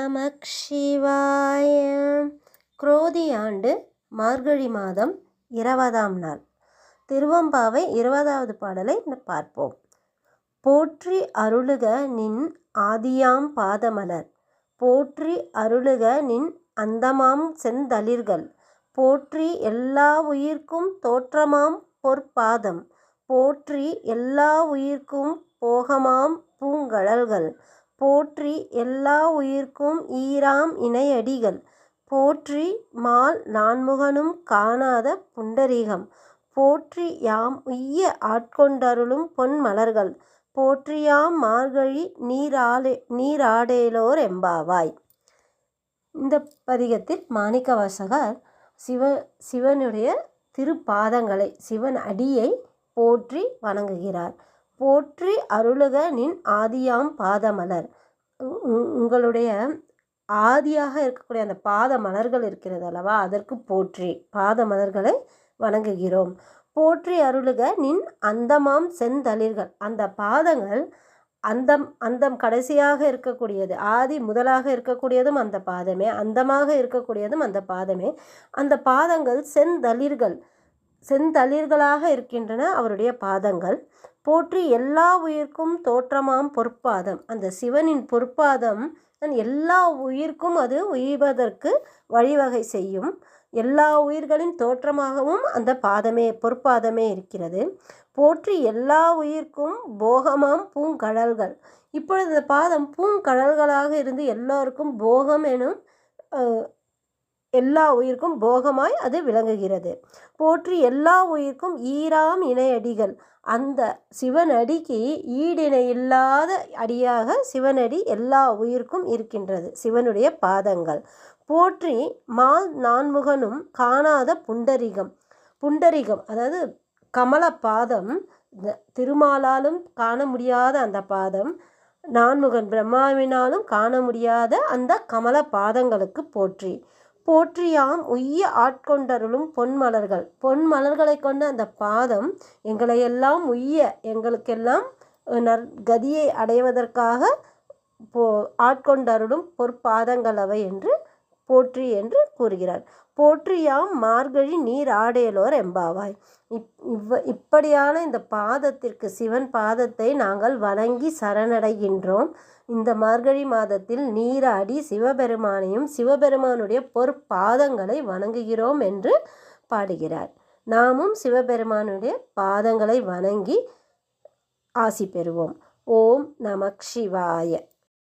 நமக் சிவாய குரோதி ஆண்டு மார்கழி மாதம் இருபதாம் நாள். திருவம்பாவை இருபதாவது பாடலை பார்ப்போம். போற்றி அருளுக நின் ஆதியாம் பாதமலர். போற்றி அருளுக நின் அந்தமாம் செந்தளிர்கள். போற்றி எல்லா உயிர்க்கும் தோற்றமாம் பொற்பாதம். போற்றி எல்லா உயிர்க்கும் போகமாம் பூங்கழல்கள். போற்றி எல்லா உயிர்க்கும் ஈராம் இணையடிகள். போற்றி மால் நான்முகனும் காணாத புண்டரீகம். போற்றி யாம் உய்ய ஆட்கொண்டருளும் பொன் மலர்கள். போற்றியாம் மார்கழி நீராலே நீராடேலோர் எம்பாவாய் இந்த பதிகத்தில் மாணிக்கவாசகர் சிவ சிவனுடைய திருப்பாதங்களை சிவன் அடியை போற்றி வணங்குகிறார். போற்றி அருளுக நின் ஆதியாம் பாதமலர். உங்களுடைய ஆதியாக இருக்கக்கூடிய அந்த பாத மலர்கள் இருக்கிறது அல்லவா? அதற்கு போற்றி. பாத மலர்களை வணங்குகிறோம். போற்றி அருளுக நின் அந்தமாம் செந்தளிர்கள். அந்த பாதங்கள் அந்தம் அந்தம் கடைசியாக இருக்கக்கூடியது. ஆதி முதலாக இருக்கக்கூடியதும் அந்த பாதமே அந்தமாக இருக்கக்கூடியதும் அந்த பாதமே. அந்த பாதங்கள் செந்தளிர்கள். செந்தளிர்களாக இருக்கின்றன அவருடைய பாதங்கள். போற்றி எல்லா உயிர்க்கும் தோற்றமாம் பொற்பாதம். அந்த சிவனின் பொற்பாதம் எல்லா உயிர்க்கும் அது உயிர்வதற்கு வழிவகை செய்யும். எல்லா உயிர்களின் தோற்றமாகவும் அந்த பாதமே பொற்பாதமே இருக்கிறது. போற்றி எல்லா உயிர்க்கும் போகமாம் பூங்கடல்கள். இப்பொழுது இந்த பாதம் பூங்கடல்களாக இருந்து எல்லோருக்கும் போகம் எனும் எல்லா உயிர்க்கும் போகமாய் அது விளங்குகிறது. போற்றி எல்லா உயிர்க்கும் ஈராம் இணையடிகள். அந்த சிவனடிக்கு ஈடிணை இல்லாத அடியாக சிவனடி எல்லா உயிர்க்கும் இருக்கின்றது. சிவனுடைய பாதங்கள். போற்றி மால் நான்முகனும் காணாத புண்டரிகம். புண்டரிகம் அதாவது கமல பாதம் திருமாலாலும் காண முடியாத அந்த பாதம் நான்முகன் பிரம்மாவினாலும் காண முடியாத அந்த கமல பாதங்களுக்கு போற்றி. போற்றியாம் உய்ய ஆட்கொண்டருளும் பொன்மலர்கள். பொன்மலர்களை கொண்ட அந்த பாதம் எங்களை எல்லாம் உய்ய எங்களுக்கெல்லாம் நற்கதியை அடைவதற்காக போ ஆட்கொண்டருளும் பொற்பாதங்கள் அவை என்று போற்றி என்று கூறுகிறார். போற்றியாம் மார்கழி நீர் ஆடையலோர் எம்பாவாய் இப் இவ் இப்படியான இந்த பாதத்திற்கு சிவன் பாதத்தை நாங்கள் வணங்கி சரணடைகின்றோம். இந்த மார்கழி மாதத்தில் நீராடி சிவபெருமானையும் சிவபெருமானுடைய பொற்பாதங்களை வணங்குகிறோம் என்று பாடுகிறார். நாமும் சிவபெருமானுடைய பாதங்களை வணங்கி ஆசி பெறுவோம். ஓம் நமக் சிவாய.